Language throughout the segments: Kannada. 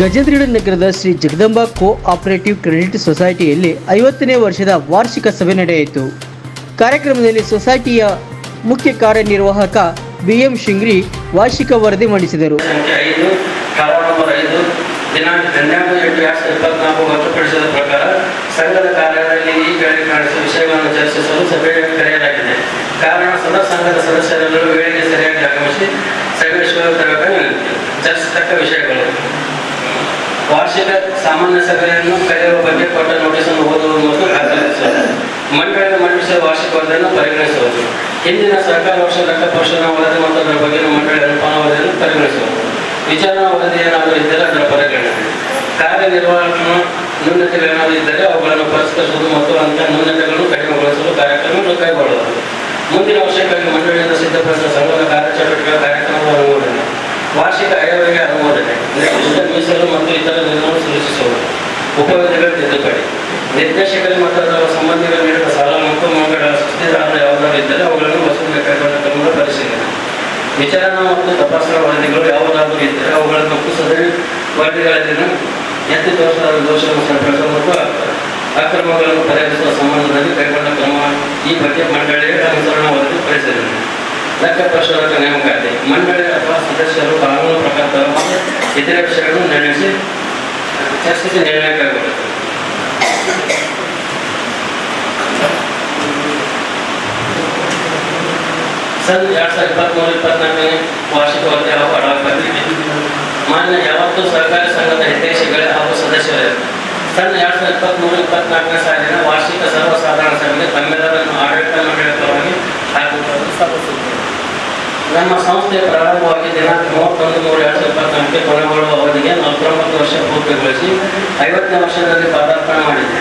ಗಜೇಂದ್ರಗಡ ನಗರದ Shri Jagadamba cooperative credit ಸೊಸೈಟಿಯಲ್ಲಿ ಐವತ್ತನೇ ವರ್ಷದ ವಾರ್ಷಿಕ ಸಭೆ ನಡೆಯಿತು. ಕಾರ್ಯಕ್ರಮದಲ್ಲಿ ಸೊಸೈಟಿಯ ಮುಖ್ಯ ಕಾರ್ಯನಿರ್ವಾಹಕ ಬಿಎಂ ಶಿಂಗ್ರಿ ವಾರ್ಷಿಕ ವರದಿ ಮಂಡಿಸಿದರು. ದಿನಾಂಕ ಹನ್ನೆರಡು ಎಂಟು ಎರಡು ಸಾವಿರದ ಇಪ್ಪತ್ನಾಲ್ಕು ಪ್ರಕಾರ ಸಂಘದ ಕಾರ್ಯದಲ್ಲಿ ಈ ಕಾಣಿಸುವ ವಿಷಯಗಳನ್ನು ಚರ್ಚಿಸಲು ಸಭೆಯನ್ನು ಕರೆಯಲಾಗಿದೆ. ಕಾರಣ ಸದಾ ಸಂಘದ ಸದಸ್ಯರೆಲ್ಲರೂ ವೇಳೆಗೆ ಸರಿಯಾಗಿ ಆಗಮಿಸಿ ಸಭೆ ವಿನಂತಿ ಚರ್ಚಿಸತಕ್ಕ ವಿಷಯಗಳು. ವಾರ್ಷಿಕ ಸಾಮಾನ್ಯ ಸಭೆಯನ್ನು ಕರೆಯುವ ಬಗ್ಗೆ ಕೊಟ್ಟ ನೋಟಿಸನ್ನು ಓದುವುದು ಮತ್ತು ದಾಖಲಿಸುವುದು ಮಂಡಳಿಯ ಮಂಡಿಸಿದ ವಾರ್ಷಿಕ ವರದಿಯನ್ನು ಪರಿಗಣಿಸುವುದು ಹಿಂದಿನ ಸರ್ಕಾರ ವರ್ಷ ಲೆಕ್ಕ ಪರಿಶೋಧನಾ ವರದಿ ಮತ್ತು ಅದರ ಬಗ್ಗೆ ಮಂಡಳಿಯ ಅನುಪಾನ ವರದಿಯನ್ನು ಪರಿಗಣಿಸುವುದು ವಿಚಾರಣಾ ವರದಿ ಏನಾದರೂ ಇದ್ದರೆ ಅದರ ಪರಿಗಣನೆ. ಕಾರ್ಯನಿರ್ವಹಣಾ ನ್ಯೂನತೆಗಳೇನಾದರೂ ಇದ್ದರೆ ಅವುಗಳನ್ನು ಪರಿಷ್ಕರಿಸುವುದು ಮತ್ತು ಅಂತಹ ನ್ಯೂನತೆಗಳನ್ನು ಕಡಿಮೆಗೊಳಿಸಲು ಕಾರ್ಯಕ್ರಮವನ್ನು ಕೈಗೊಳ್ಳುವುದು ಮುಂದಿನ ವರ್ಷಕ್ಕಾಗಿ ಮಂಡಳಿಯಿಂದ ಸಿದ್ಧಪಡಿಸಿದ ಸಂಘದ ಕಾರ್ಯಚಟುವಟಿಕೆ ಕಾರ್ಯಕ್ರಮಗಳನ್ನು ಅನುಮೋದನೆ. ವಾರ್ಷಿಕ ಆಯವ್ಯಯ ಅನುಮೋದನೆ ಮೀಸಲು ಮತ್ತು ಇತರ ನಿರ್ಮಾಣ ಸೂಚಿಸುವುದು ಉಪವೇದಗಳ ತಿದ್ದುಪಡಿ. ನಿರ್ದೇಶಕರು ಮತ್ತು ಅದರ ಸಂಬಂಧಿಗಳು ನೀಡುವ ಸಾಲ ಮತ್ತು ಮಂಗಳ ಸುಸ್ಥಿರಾದ ಯಾವುದಾದ್ರು ಇದ್ದರೆ ಅವುಗಳನ್ನು ವಸೂಲಿ ಕ್ರಮದ ಪರಿಶೀಲನೆ. ವಿಚಾರಣಾ ಮತ್ತು ತಪಾಸಣಾ ವರದಿಗಳು ಯಾವುದಾದರೂ ಇದ್ದರೆ ಅವುಗಳನ್ನು ಒಪ್ಪಿಸದೆ ವರದಿಗಳಲ್ಲಿನ ಎತ್ತಿ ತೋರಿಸಲಾದ ದೋಷವನ್ನು ಸರಿಪಡಿಸುವ ಮತ್ತು ಅಕ್ರಮಗಳನ್ನು ಪರಿಹರಿಸುವ ಸಂಬಂಧದಲ್ಲಿ ಕೈಗೊಂಡ ಕ್ರಮ ಈ ಬಗ್ಗೆ ಮಂಡಳಿಯ ಅನುಸರಣಾ ವರದಿ ಪರಿಶೀಲನೆ ಲೆಕ್ಕ ಪರಿಶೋಧಕ ನೇಮಕಾತಿ ಮಂಡಳಿ ಅಥವಾ ಸದಸ್ಯರು ಕಾನೂನು ಪ್ರಕಾರ ಇತರೆ ವಿಷಯಗಳನ್ನು ನಿರ್ಣಯಿಸಿ ಚರ್ಚಿಸಿ ನಿರ್ಣಯ ಕೈಗೊಳ್ಳುತ್ತದೆ ಸನ್ ಎರಡ್ ಸಾವಿರದ ಇಪ್ಪತ್ಮೂರು ಇಪ್ಪತ್ನಾಲ್ಕನೇ ವಾರ್ಷಿಕ ವರದಿ ಹಾಗೂ ಅಡಾಕ್ ಪತ್ರಿಕೆ ಮಾನ್ಯ ಯಾವತ್ತೂ ಸಹಕಾರಿ ಸಂಘದ ಹಿತೈಷಿಗಳೇ ಹಾಗೂ ಸದಸ್ಯರೇ ಸನ್ ಎರಡ್ ಸಾವಿರದ ಇಪ್ಪತ್ಮೂರು ಇಪ್ಪತ್ನಾಲ್ಕನೇ ಸಾಲಿನ ವಾರ್ಷಿಕ ಸರ್ವಸಾಧಾರಣ ಸಭೆಗೆ ತಮ್ಮೆಲ್ಲರನ್ನು ಆಡಳಿತ ಮಂಡಳಿ ಪರವಾಗಿ ಹಾಕುವುದನ್ನು ಸ್ಥಾಪಿಸುತ್ತೇವೆ ನಮ್ಮ ಸಂಸ್ಥೆ ಪ್ರಾರಂಭವಾಗಿ ದಿನಾಂಕ ಮೂವತ್ತೊಂದು ಮೂರು ಎರಡು ಸಾವಿರದ ಇಪ್ಪತ್ನಾಲ್ಕಕ್ಕೆ ಕೊನೆಗೊಳ್ಳುವ ಅವಧಿಗೆ ನಲವತ್ತೊಂಬತ್ತು ವರ್ಷ ಪೂರ್ತಿಗೊಳಿಸಿ ಐವತ್ತನೇ ವರ್ಷದಲ್ಲಿ ಪದಾರ್ಪಣೆ ಮಾಡಿದೆ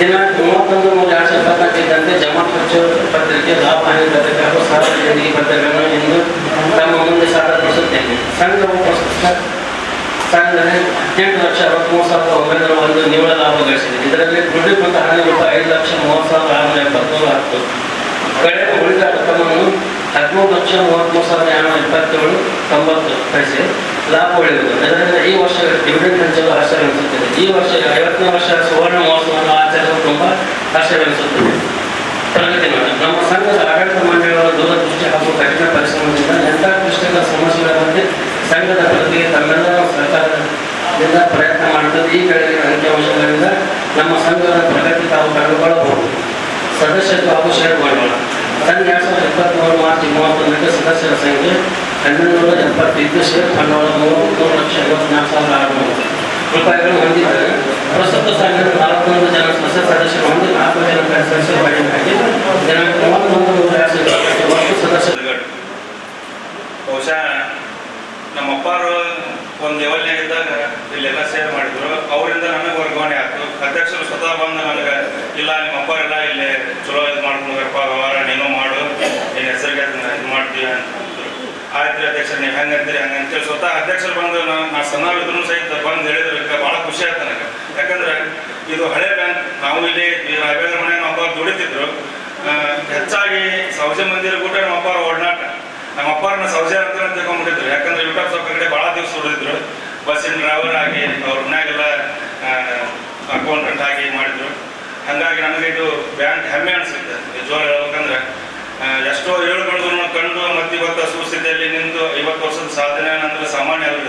ದಿನಾಂಕ ಮೂವತ್ತೊಂದು ಮೂರು ಎರಡು ಸಾವಿರದ ಇಪ್ಪತ್ನಾಲ್ಕಿದ್ದಂತೆ ಜಮಾ ಖರ್ಚು ಪತ್ರಿಕೆ ಲಾಭ ಹಾನಿ ಪತ್ರಿಕೆ ಹಾಗೂ ಸಾರ್ವಜನಿಕ ಪತ್ರಿಕೆಗಳನ್ನು ಇಂದು ತಮ್ಮ ಮುಂದೆ ಸಾದರಪಡಿಸುತ್ತೇನೆ ಸಂಘವು ಪ್ರಸ್ತುತ ಹದಿನೆಂಟು ಲಕ್ಷ ಅರವತ್ತ್ಮೂರು ಸಾವಿರದ ಒಂಬೈನೂರ ಒಂದು ನಿವ್ವಳ ಲಾಭ ಗಳಿಸಿದೆ. ಇದರಲ್ಲಿ ದೃಢೀಕೃತ ರೂಪಾಯಿ ಐದು ಲಕ್ಷ ಮೂವತ್ತು ಸಾವಿರದ ಆರುನೂರ ಎಪ್ಪತ್ತೇಳು ಹತ್ತು ಕಳೆದ ಉಳಿದ ರಕಮನ್ನು ಹದಿಮೂರು ಲಕ್ಷ ಮೂವತ್ತ್ಮೂರು ಸಾವಿರದ ಏಳ್ನೂರ ಇಪ್ಪತ್ತೇಳು, ತೊಂಬತ್ತು ಪೈಸೆ. ಲಾಭ ಉಳಿಯುವುದು ಇದರಿಂದ ಈ ವರ್ಷ ಡಿವಿಡೆಂಡ್ ಹಂಚಲು ಹರ್ಷವೆನಿಸುತ್ತದೆ ಈ ವರ್ಷ, ಐವತ್ತನೇ ವರ್ಷ ಸುವರ್ಣ ಮಹೋತ್ಸವವನ್ನು ಆಚರಿಸಲು ತುಂಬ ಹರ್ಷವೆನಿಸುತ್ತದೆ ಪ್ರಗತಿ ಮಾಡಿ ನಮ್ಮ ಸಂಘದ ಆಡಳಿತ ಮಂಡಳಿಗಳ ದೂರದೃಷ್ಟಿ ಹಾಗೂ ಕಠಿಣ ಪರಿಶ್ರಮದಿಂದ ಎಂಥ ಕ್ಲಿಷ್ಟಕರ ಸಮಸ್ಯೆಗಳ ಬಗ್ಗೆ ಸಂಘದ ಪ್ರಗತಿಗೆ ತಮ್ಮೆಲ್ಲರ ಸಹಕಾರದಿಂದ ಪ್ರಯತ್ನ ಮಾಡುತ್ತದೆ ಈ ಕೆಳಗಿನ ಅಂಕಿಅಂಶಗಳಿಂದ ನಮ್ಮ ಸಂಘದ ಪ್ರಗತಿ ತಾವು ಕಂಡುಕೊಳ್ಳಬಹುದು. ಸದಸ್ಯತ್ವ ಹಾಗೂ ಷೇರು ಬಂಡವಾಳ. ಸಣ್ಣ ಎರಡು ಸಾವಿರದ ಇಪ್ಪತ್ತ್ಮೂರು ಮಾರ್ಚ್ ಮೂವತ್ತೊಂದಕ್ಕೆ ಸದಸ್ಯರ ಸಂಖ್ಯೆ ಹನ್ನೊಂದು ಎಪ್ಪತ್ತೈದು ಷೇರು ಬಂಡವಾಳ ಮೂವತ್ತ್ಮೂರು ಲಕ್ಷ ಐವತ್ನಾಲ್ಕು ಸಾವಿರದ ಆರುನೂರು ರೂಪಾಯಿಗಳು ಹೊಂದಿದ್ದಾರೆ ಪ್ರಸ್ತುತ ಸಂಘದ ನಲವತ್ತೊಂದು ಜನ ಹೊಸ ಸದಸ್ಯರು ಹೊಂದಿ ನಾಲ್ಕು ಜನ ಸದಸ್ಯರು ಬಳಿಯಾಗಿ ದಿನಾಂಕ ಮೂವತ್ತೊಂದು ಮೂರು ಎರಡು ಸಾವಿರದ ಇಪ್ಪತ್ತು ಒಟ್ಟು ಸದಸ್ಯರು ಗಡ್. ಬಹುಶಃ ನಮ್ಮ ಅಪ್ಪಾರು ಒಂದು ಲೆವೆಲ್ನಾಗಿದ್ದಾಗ ಇಲ್ಲೆಲ್ಲ ಸೇರ್ ಮಾಡಿದ್ರು ಅವರಿಂದ ನನಗೆ ವರ್ಗಾವಣೆ ಆಯ್ತು ಅಧ್ಯಕ್ಷರು ಸ್ವತಃ ಬಂದು ನನಗೆ ಇಲ್ಲ ನಿಮ್ಮ ಅಪ್ಪಾರೆಲ್ಲ ಇಲ್ಲಿ ಚಲೋ ಇದು ಮಾಡ್ಕೊಂಡ್ರಪ್ಪ ವ್ಯವಹಾರ ನೀನು ಮಾಡು ನಿನ್ನ ಹೆಸರಿಗೆ ಅದನ್ನ ಅಂತ ಆಯ್ತು ಅಧ್ಯಕ್ಷ, ನೀವು ಹೆಂಗೆ ಅಂತೀರಿ, ಹಂಗೆ ಅಂತೇಳಿ ಸ್ವತಃ ಅಧ್ಯಕ್ಷರು ಬಂದು ನಾ- ಸಣ್ಣವಿದ್ರು ಸಹಿತ ಬಂದು ಹೇಳಿದ್ರೆ ಭಾಳ ಖುಷಿ ಆಯ್ತು ನನಗೆ. ಯಾಕಂದ್ರೆ ಇದು ಹಳೆ ಬ್ಯಾಂಕ್. ನಾವು ಇಲ್ಲಿ ರಾಘವೇಂದ್ರ ಮನೆ ನಮ್ಮಪ್ಪ ದುಡಿತಿದ್ರು. ಹೆಚ್ಚಾಗಿ ಸೌಜೆ ಮಂದಿರ ಕೂಡ ನಮ್ಮ ಅಪ್ಪ ಒಡನಾಟ ನಮ್ಮ ಅಪ್ಪರನ್ನ ಸೌಜೆ ಅಂತ ತಿಳ್ಕೊಂಡ್ಬಿಟ್ಟಿದ್ರು. ಯಾಕಂದ್ರೆ ಯೂಟ್ಯೂಬ್ ಸ್ವಲ್ಪ ಕಡೆ ಭಾಳ ದಿವಸ ದುಡಿದ್ರು. ಬಸ್ಸಿನ ಡ್ರೈವರ್ ಆಗಿ, ಅವ್ರ ಮನ್ಯಾಗೆಲ್ಲ ಅಕೌಂಟೆಂಟ್ ಆಗಿ ಮಾಡಿದ್ರು. ಹಾಗಾಗಿ ನನಗೆ ಇದು ಬ್ಯಾಂಕ್ ಹೆಮ್ಮೆ ಅನಿಸುತ್ತೆ. ನಿಜವಾಗ ಹೇಳ್ಬೇಕಂದ್ರೆ ಎಷ್ಟೋ ಏಳುಗಳನ್ನು ಕಂಡು ಮತ್ತೆ ಇವತ್ತು ಸುಸ್ಥಿತಿಯಲ್ಲಿ ನಿಂತು ಐವತ್ತು ವರ್ಷದ ಸಾಧನೆ ಅಂದ್ರೆ ಸಾಮಾನ್ಯ ಅಲ್ಲ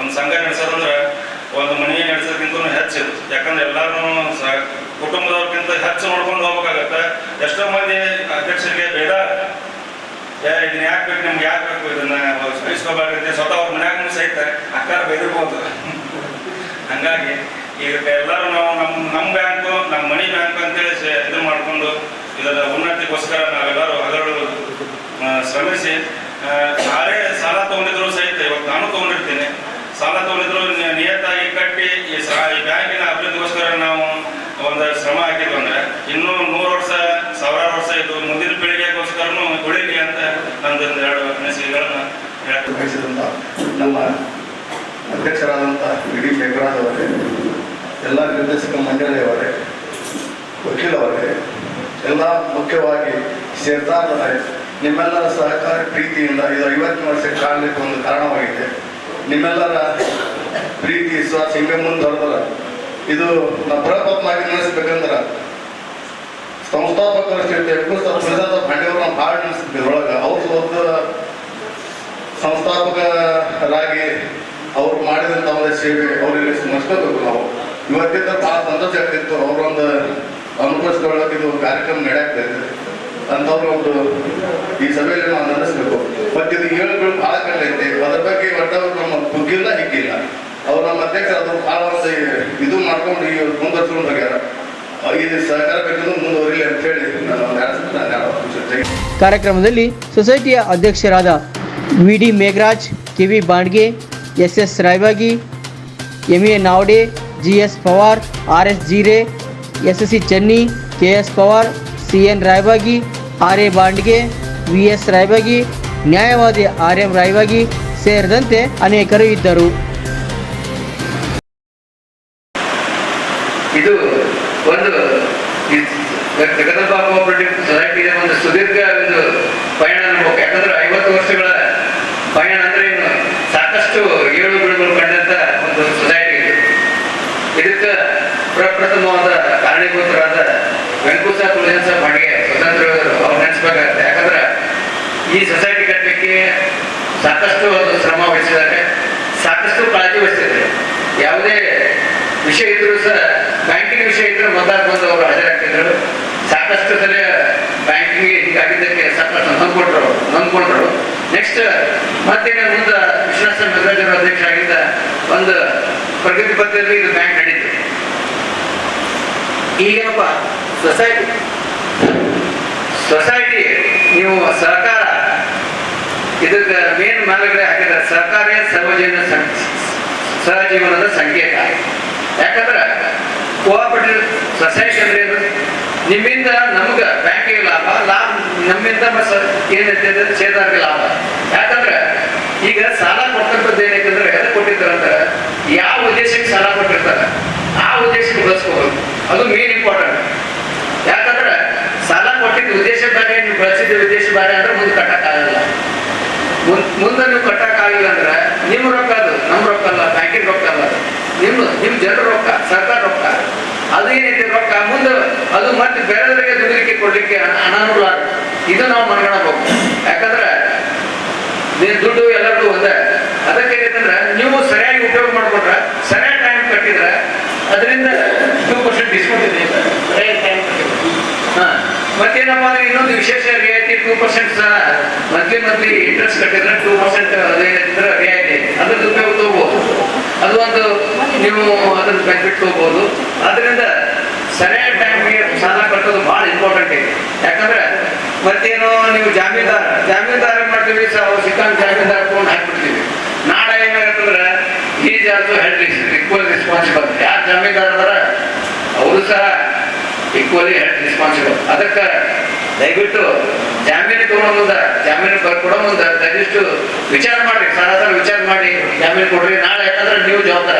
ಒಂದು ಸಂಘ ನಡೆಸೋದಂದ್ರೆ ಒಂದು ಮನೆ ನಡೆಸೋದಕ್ಕಿಂತ ಹೆಚ್ಚು ಯಾಕಂದ್ರೆ ಎಲ್ಲರೂ ಕುಟುಂಬದವ್ರಕ್ಕಿಂತ ಹೆಚ್ಚು ನೋಡ್ಕೊಂಡು ಹೋಗ್ಬೇಕಾಗತ್ತೆ. ಎಷ್ಟೋ ಮಂದಿ ಅಧ್ಯಕ್ಷರಿಗೆ ಬೇಡ. ಇದನ್ನ ಯಾಕೆ ಬೇಕು, ನಿಮ್ಗೆ ಯಾಕೆ ಬೇಕು, ಇದನ್ನ ಸಹಿಸ್ಕೋಬೇಕಂತೆ ಸ್ವತಃ ಅವ್ರ ಮನ್ಯಾಗ ಸಹಿತ ಅಕ್ಕಾರ ಬೈದಿರ್ಬೋದು. ಹಂಗಾಗಿ ಈಗ ಎಲ್ಲರೂ ನಾವು ನಮ್ಮ ನಮ್ಮ ಬ್ಯಾಂಕು ನಮ್ಮ ಮನಿ ಬ್ಯಾಂಕ್ ಅಂತೇಳಿ ಇದು ಮಾಡಿಕೊಂಡು ಇದರ ಉನ್ನತಿಗೋಸ್ಕರ ನಾವೆಲ್ಲರೂ ಶ್ರಮಿಸಿ ಯಾರೇ ಸಾಲ ತಗೊಂಡಿದ್ರು ಸಹಿತ ಇವತ್ತು ನಾನು ತೊಗೊಂಡಿರ್ತೀನಿ. ಸಾಲ ತಗೊಂಡಿದ್ರು ನಿಯತ್ತಾಗಿ ಕಟ್ಟಿ ಈ ಬ್ಯಾಂಕಿನ ಅಭಿವೃದ್ಧಿಗೋಸ್ಕರ ನಾವು ಒಂದು ಶ್ರಮ ಹಾಕಿದ್ವು ಅಂದ್ರೆ ಇನ್ನೂ ನೂರು ವರ್ಷ, ಸಾವಿರಾರು ವರ್ಷ ಇದು ಮುಂದಿನ ಪೀಳಿಗೆಗೋಸ್ಕರನೂ ಉಳಿಲಿ ಅಂತ ನಂದೊಂದು ಎರಡು ಮೆಸೇಜ್ಗಳನ್ನ ಹೇಳಿದಂತ ನಮ್ಮ ಅಧ್ಯಕ್ಷರಾದಂಥ ಇಡೀ ಮೇಘರಾಜ್ ಅವರೇ, ಎಲ್ಲ ನಿರ್ದೇಶಕ ಮಂಡಳಿಯವರೇ ವಕೀಲವರೇ ಎಲ್ಲ ಮುಖ್ಯವಾಗಿ ಸೇರ್ತಾರವರೇ ನಿಮ್ಮೆಲ್ಲರ ಸಹಕಾರ, ಪ್ರೀತಿಯಿಂದ ಇದು ಐವತ್ತು ವರ್ಷಕ್ಕೆ ಕಾಣಲಿಕ್ಕೆ ಒಂದು ಕಾರಣವಾಗಿದೆ. ನಿಮ್ಮೆಲ್ಲರ ಪ್ರೀತಿ, ವಿಶ್ವಾಸ ಹಿಂಗೆ ಮುಂದೆ ಇದು ನಾವು ಬರಪತ್ನಾಗಿ ನೆನೆಸ್ಬೇಕಂದ್ರೆ ಸಂಸ್ಥಾಪಕರ ಭಾಂಡೆಯವರು ನಾವು ಭಾಳ ನೆನೆಸ್ತಿದ್ವಿ ಒಳಗೆ ಅವ್ರು ಒಂದು ಸಂಸ್ಥಾಪಕರಾಗಿ ಅವ್ರು ಮಾಡಿದಂಥ ಒಂದು ಸೇವೆ ಅವರಿಗೆ ಸ್ಮರಿಸ್ಕೋಬೇಕು ನಾವು. ಇವತ್ತಿಂದ ಭಾಳ ಸಂತೋಷ ಆಗ್ತಿತ್ತು. ಅವರೊಂದು ಅನುಭವಿಸ್ಕೊಳ್ಳೋಕೆ ಇದು ಕಾರ್ಯಕ್ರಮ ನಡೆಯಾಗ್ತಾ ಇದೆ. ಅಂಥವ್ರು ಒಂದು ಈ ಸಭೆಯಲ್ಲಿ ನಾವು ನಡೆಸಬೇಕು ಮತ್ತೆ ಇದು ಏಳುಗಳು ಭಾಳ ಕಡೆ ಐತೆ. ಅದ್ರ ಬಗ್ಗೆ ಒಟ್ಟವ್ರು ನಮ್ಮ ಬುಗ್ಗಿಲ್ಲ ಹಿಗ್ಗಿಲ್ಲ. ಅವ್ರು ನಮ್ಮ ಅಧ್ಯಕ್ಷರು ಭಾಳ ಒಂದು ಇದು ಮಾಡ್ಕೊಂಡು ಈ ಮುಂದುವರ್ಸ್ಕೊಂಡು ಹೋಗ್ಯಾರ. ಕಾರ್ಯಕ್ರಮದಲ್ಲಿ ಸೊಸೈಟಿಯ ಅಧ್ಯಕ್ಷರಾದ V D Megharaj V Bandge S S Raibagi M A Navde G S Pawar R S Jeere S S C Chenni K S Pawar C N Raibagi R A Bandge V S Raibagi, ನ್ಯಾಯವಾದಿ ಆರ್ ಎಂ ರಾಯ್ಬಾಗಿ ಸೇರಿದಂತೆ ಅನೇಕರು ಇದ್ದರು. ಇದು ಒಂದು ಜಗದಂಬ ಸೊಸೈಟಿಯ ಒಂದು ಸುದೀರ್ಘ ಒಂದು ಪಯಣ ಅನುಭವ. ಯಾಕಂದ್ರೆ ಐವತ್ತು ವರ್ಷಗಳ ಪಯಣ ಅಂದ್ರೆ ಸಾಕಷ್ಟು ಏಳು ಬೀಳುಗಳು ಕಂಡಂತ ಒಂದು ಸೊಸೈಟಿ ಇದು. ಇದಕ್ಕೆ ಪ್ರಪ್ರಥಮವಾದ ಕಾರಣೀಭೂತರಾದ ವೆಂಕುಸ ತುಳಜನ್ಸ ಬಾಡಿಗೆ ಸ್ವತಂತ್ರ ಅವ್ರು ನೆನೆಸ್ಬೇಕಾಗತ್ತೆ. ಯಾಕಂದ್ರೆ ಈ ಸೊಸೈಟಿ ಕಟ್ಟಲಿಕ್ಕೆ ಸಾಕಷ್ಟು ಒಂದು ಶ್ರಮ ವಹಿಸಿದ್ದಾರೆ ಸಾಕಷ್ಟು ಕಾಳಜಿ ವಹಿಸಿದ್ದಾರೆ. ಯಾವುದೇ ವಿಷಯ ಇದ್ರು ಸಹ ಬ್ಯಾಂಕಿನ ವಿಷಯ ಇದ್ರೆ ಮೊದಲ ಬಂದು ಅವರು ಹಾಜರಾಗ್ತಿದ್ರು. ಸಾಕಷ್ಟು ಸಲ ಬ್ಯಾಂಕಿಂಗ್ ಹೀಗಾಗಿದ್ದಕ್ಕೆ ಸಾಕಷ್ಟು ನೊಂದ್ಕೊಂಡ್ರು ನೊಂದ್ಕೊಂಡ್ರು ನೆಕ್ಸ್ಟ್ ಮತ್ತೆ ಮುಂದೆ ವಿಶ್ವಾಸ ಮೆಗರಾಜರ ಅಧ್ಯಕ್ಷ ಆಗಿದ್ದ ಒಂದು ಪ್ರಗತಿ ಪತ್ರದಲ್ಲಿ ಇದು ಬ್ಯಾಂಕ್ ನಡೀತು. ಈಗೇನಪ್ಪ ಸೊಸೈಟಿ ಸೊಸೈಟಿ ನೀವು ಸಹಕಾರ ಇದಕ್ಕೆ ಮೇನ್ ಮಾರ್ಗಗಳೇ ಹಾಕಿದ್ರೆ ಸಹಕಾರಿ ಸರ್ವಜನ ಸಹಜೀವನದ ಸಂಕೇತ ಯಾಕಂದ್ರೆ ಕೋಆಪರೇಟಿವ್ ಸೊಸೈಟಿ ಅಂದ್ರೆ ಏನು? ನಿಮ್ಮಿಂದ ನಮ್ಗ ಬ್ಯಾಂಕಿಗೆ ಲಾಭ ಲಾಭ ನಮ್ಮಿಂದ ಮತ್ತೆ ಏನೈತೆ ಅಂದ್ರೆ ಶೇರ್ದಾರ್ಗೆ ಲಾಭ. ಯಾಕಂದ್ರೆ ಈಗ ಸಾಲ ಕೊಡ್ತಕ್ಕಂಥದ್ದು ಏನೈತಂದ್ರೆ ಎದ ಕೊಟ್ಟಿರ್ತಾರಂತ ಯಾವ ಉದ್ದೇಶಕ್ಕೆ ಸಾಲ ಕೊಟ್ಟಿರ್ತಾರೆ, ಆ ಉದ್ದೇಶಕ್ಕೆ ಬಳಸ್ಕೋಬೇಕು ಅದು ಮೇನ್ ಇಂಪಾರ್ಟೆಂಟ್ ಯಾಕಂದ್ರೆ ಸಾಲ ಕೊಟ್ಟಿದ್ದ ಉದ್ದೇಶ ಬೇರೆ, ನೀವು ಬಳಸಿದ ಉದ್ದೇಶ ಬೇರೆ ಅಂದ್ರೆ ಮುಂದೆ ಕಟ್ಟಕ್ಕಾಗಲ್ಲ. ಮುಂದೆ ನೀವು ಕಟ್ಟಕ್ಕಾಗಿಲ್ಲ ಅಂದ್ರೆ ನಿಮ್ಮ ರೊಕ್ಕ ಅದು, ನಮ್ಮ ರೊಕ್ಕ ಅಲ್ಲ, ಬ್ಯಾಂಕಿನ ರೊಕ್ಕ ಅಲ್ಲ. ನಿಮ್ಮ ನಿಮ್ಮ ಜನರ ರೊಕ್ಕ, ಸರ್ಕಾರ ರೊಕ್ಕ. ಅದು ಏನೈತೆ ರೊಕ್ಕ? ಮುಂದೆ ಅದು ಮತ್ತೆ ಬೇರೆಯವರಿಗೆ ದುಡಿಲಿಕ್ಕೆ ಕೊಡ್ಲಿಕ್ಕೆ ಅನ- ಅನಾನುಕೂಲ. ಇದು ನಾವು ಮನಗಣಬೇಕು. ಯಾಕಂದ್ರೆ ನೀನ್ ದುಡ್ಡು ಎಲ್ಲರಿಗೂ ಒಂದೇ. ಅದಕ್ಕೆ ಏನಂದ್ರೆ ನೀವು ಸರಿಯಾಗಿ ಉಪಯೋಗ ಮಾಡ್ಕೊಂಡ್ರೆ, ಸರಿಯಾಗಿ ಟೈಮ್ ಕಟ್ಟಿದ್ರೆ ಅದರಿಂದ ಟೂ ಪರ್ಸೆಂಟ್ ಡಿಸ್ಕೌಂಟ್ ಇದೆ ಸರಿಯಾಗಿ ಟೈಮ್ ಹಾ ಮತ್ತೇನಪ್ಪ ಅಂದ್ರೆ ಇನ್ನೊಂದು ವಿಶೇಷ ರಿಯಾಯಿತಿ two percent monthly monthly interest ಕಟ್ಟಿದ್ರೆ ಟೂ ಪರ್ಸೆಂಟ್ ರಿಯಾಯಿತಿ. ಅದ್ರ ಉಪಯೋಗ ತಗೋಬಹುದು ಅದು ಒಂದು ನೀವು ಅದ್ರ ಬೆನಿಫಿಟ್ ತಗೋಬಹುದು ಅದರಿಂದ ಸರಿಯಾದ ಟೈಮ್ಗೆ ಸಾಲ ಕಟ್ಟೋದು ಭಾಳ ಇಂಪಾರ್ಟೆಂಟ್ ಇದೆ. ಯಾಕಂದ್ರೆ ಮತ್ತೇನು ನೀವು ಜಾಮೀನ್ದಾರ ಜಾಮೀನ್ದಾರ ಮಾಡ್ತೀವಿ ಅವ್ರು ಸಿಕ್ಕಂತ ಜಾಮೀನ್ದಾರ ಫೋನ್ ಹಾಕ್ಬಿಡ್ತೀವಿ. ನಾಳೆ ಏನಾಗತ್ತಂದ್ರೆ is also held equal responsible ಯಾರು ಜಾಮೀನ್ದಾರ ಅವರು ಸಹ ಈಕ್ವಲಿ ರೆಸ್ಪಾನ್ಸಿಬಲ್ ಅದಕ್ಕೆ ದಯವಿಟ್ಟು ಜಾಮೀನು ತಗೊಳ್ಳೋ ಮುಂದೆ ಜಾಮೀನು ಕೊಡೋ ಮುಂದೆ ದಯವಿಟ್ಟು ವಿಚಾರ ಮಾಡಿ ಸರಾಸರ ವಿಚಾರ ಮಾಡಿ ಜಾಮೀನು ಕೊಡ್ರಿ. ನಾಳೆ ಯಾಕಂದ್ರೆ ನೀವು ಜವಾಬ್ದಾರ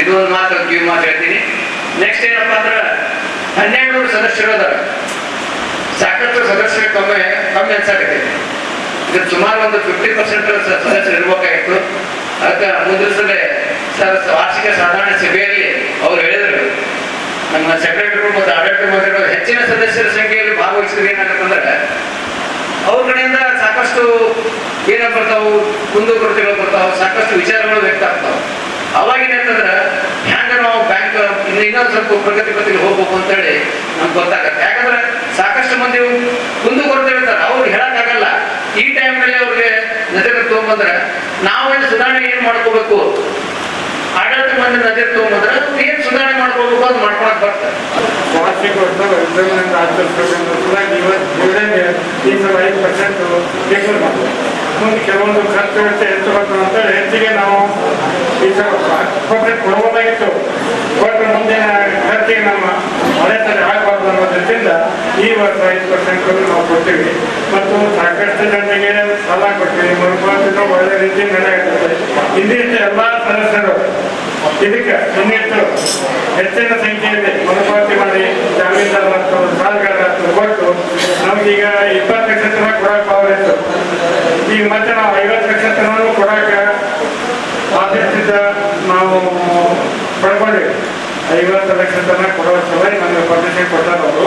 ಇದು ಒಂದು ಮಾತು ಕಿವಿ ಮಾತು ಹೇಳ್ತೀನಿ. ನೆಕ್ಸ್ಟ್ ಏನಪ್ಪ ಅಂದ್ರೆ, ಹನ್ನೆರಡು ನೂರು ಸದಸ್ಯರು ಅದಾರ ಸಾಕಷ್ಟು ಸದಸ್ಯರು ಕಮ್ಮಿ ಕಮ್ಮಿ ಅನ್ಸಾಕತ್ತೆ. ಇದು ಸುಮಾರು ಒಂದು ಫಿಫ್ಟಿ ಪರ್ಸೆಂಟ್ ಸದಸ್ಯರು ಇರ್ಬೇಕಾಗಿತ್ತು. ಅದಕ್ಕೆ ಮುಂದಿನ ಸಲ ವಾರ್ಷಿಕ ಸಾಧಾರಣ ಸಭೆಯಲ್ಲಿ ಅವ್ರು ಹೇಳಿದರು. ನಮ್ಮ ಸೆಕ್ರೆಟರಿ ಮತ್ತು ಆಡಳಿತ ಮಂತ್ರಿಗಳು ಹೆಚ್ಚಿನ ಸದಸ್ಯರ ಸಂಖ್ಯೆಯಲ್ಲಿ ಭಾಗವಹಿಸಿದ್ರೆ ಏನಾಗತ್ತಂದ್ರೆ ಅವ್ರ ಕಡೆಯಿಂದ ಸಾಕಷ್ಟು ಏನ ಬರ್ತಾವು, ಕುಂದುಕೊರತೆಗಳು ಬರ್ತಾವ, ಸಾಕಷ್ಟು ವಿಚಾರಗಳು ವ್ಯಕ್ತ ಆಗ್ತಾವ. ಅವಾಗಿನಂತಂದ್ರೆ ಹ್ಯಾಂಗ ನಾವು ಬ್ಯಾಂಕ್ ಇನ್ನು ಇನ್ನೊಂದು ಸ್ವಲ್ಪ ಪ್ರಗತಿ ಪತ್ರಿಕೆ ಹೋಗ್ಬೇಕು ಅಂತೇಳಿ ನಮ್ಗೆ ಗೊತ್ತಾಗತ್ತೆ. ಯಾಕಂದ್ರೆ ಸಾಕಷ್ಟು ಮಂದಿ ಕುಂದುಕೊರತೆ ಇರ್ತಾರೆ ಅವ್ರು ಹೇಳಕ್ಕಾಗಲ್ಲ. ಈ ಟೈಮ್ ಟೈಮ್ನಲ್ಲಿ ಅವ್ರಿಗೆ ನಜರ್ ತಗೊಂಬಂದ್ರೆ ನಾವೇನು ಸುಧಾರಣೆ ಏನ್ ಮಾಡ್ಕೋಬೇಕು? ಆಡಳಿತ ಮಂದಿ ನಜರ್ ತಗೊಂಬಂದ್ರೆ ಏನ್ ಸುಧಾರಣೆ ಮಾಡ್ಕೋಬೇಕು ಅದು ಮಾಡ್ಕೊಳಕ್ ಬರ್ತಾರೆ. ವಾರ್ಷಿಕೋತ್ಸವ ವಿಜೃಂಭಣೆಯಿಂದ ಆಚರಿಸಬೇಕೆಂದು ಸಲುವಾಗಿ ಇವತ್ತು ಡಿವಿಡೆಂಡ್ ಈ ಸಲ ಐದು ಪರ್ಸೆಂಟ್ ಡಿಕ್ಲೇರ್ ಮಾಡಿದೆ ಮುಂದೆ ಕೆಲವೊಂದು ಖರ್ಚು ಹೆಚ್ಚು ಬರ್ತದೆ ಅಂತೇಳಿ ಹೆಚ್ಚಿಗೆ ನಾವು ಈ ಸಲ ಇತ್ತು ಕೊಟ್ಟರೆ ಮುಂದಿನ ಖರ್ಚಿಗೆ ನಮ್ಮ ಮನೆ ತಲೆ ಆಗಬಾರ್ದು ಅನ್ನೋ ದೃಷ್ಟಿಯಿಂದ ಈ ವರ್ಷ ಐದು ಪರ್ಸೆಂಟ್ ನಾವು ಕೊಡ್ತೀವಿ. ಮತ್ತು ಸಾಕಷ್ಟು ಜನರಿಗೆ ಸಾಲ ಕೊಡ್ತೀವಿ. ಮರುಪಾವತಿನೂ ಒಳ್ಳೆ ರೀತಿ ನಡೆಯುತ್ತದೆ ಇಂದಿಷ್ಟು ಎಲ್ಲ ಸದಸ್ಯರು, ಇದಕ್ಕೆ ಇನ್ನಿಟ್ಟು ಹೆಚ್ಚಿನ ಸಂಖ್ಯೆಯಲ್ಲಿ ಮರುಪಾವತಿ ಮಾಡಿ ಜಾಮೀನ್ದಾರ ಸಾಲಗಾರ ಕೊಟ್ಟು ನಮಗೀಗ ಇಪ್ಪತ್ತು ಲಕ್ಷ ತನಕ ಕೊಡಕ್ಕೆ ಅವರಿತ್ತು ಈಗ ಮತ್ತೆ ನಾವು ಐವತ್ತು ಲಕ್ಷ ತನಕ ಕೊಡಕ್ಕೆ ಆಫೀಸಿಂದ ನಾವು ಪಡ್ಕೊಂಡಿವಿ ಐವತ್ತು ಲಕ್ಷ ತನಕ ಕೊಡೋ ಸಲುವಾಗಿ ನಮಗೆ ಪರ್ಮಿಷನ್ ಕೊಟ್ಟಾರ ಅವರು.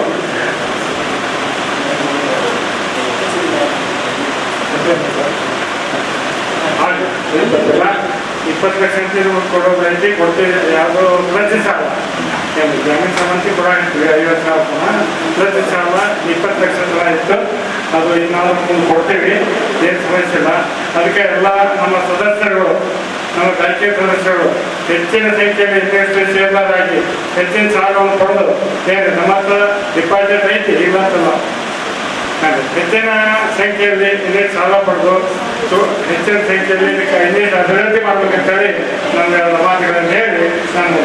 ಇಪ್ಪತ್ತು ಲಕ್ಷ ಅಂತ ಕೊಡೋ ಐತಿ ಕೊಡ್ತೀವಿ. ಯಾವುದೋ ಪ್ರತಿ ಸಾಲ. ಜಮೀನು ಸಂಬಂಧಿ ಕೊಡಾಕಿದ್ವಿ ಐವತ್ತು ಸಾವಿರ ಪುನಃ ಪ್ರತಿ ಸಾಲ ಇಪ್ಪತ್ತು ಲಕ್ಷ ಜನ ಇತ್ತು. ಅದು ಇನ್ನಾದ್ರೂ ಕೊಡ್ತೀವಿ. ಏನು ಸಮಸ್ಯೆ ಇಲ್ಲ. ಅದಕ್ಕೆ ಎಲ್ಲ ನಮ್ಮ ಸದಸ್ಯರು ರಾಜಕೀಯ ಸದಸ್ಯರು ಹೆಚ್ಚಿನ ಸಂಖ್ಯೆಯಲ್ಲಿ ಇಂಟ್ರೆಸ್ಟ್ ಶೇರ್ದಾರ್ ಆಗಿ ಹೆಚ್ಚಿನ ಸಾಲವನ್ನು ಪಡೆದು ಏನು ನಮ್ಮ ಹತ್ರ ಡಿಪಾಸಿಟ್ ಐತಿ, ಈ ಹಾಗೆ ಹೆಚ್ಚಿನ ಸಂಖ್ಯೆಯಲ್ಲಿ ಇಲ್ಲಿ ಸಾಲ ಪಡೆದು ಹೆಚ್ಚಿನ ಸಂಖ್ಯೆಯಲ್ಲಿ ಇಲ್ಲಿ ಅಭಿವೃದ್ಧಿ ಮಾಡಬೇಕಂತೇಳಿ ನನ್ನ ಮಾತುಗಳನ್ನು ಹೇಳಿ ನಾನು.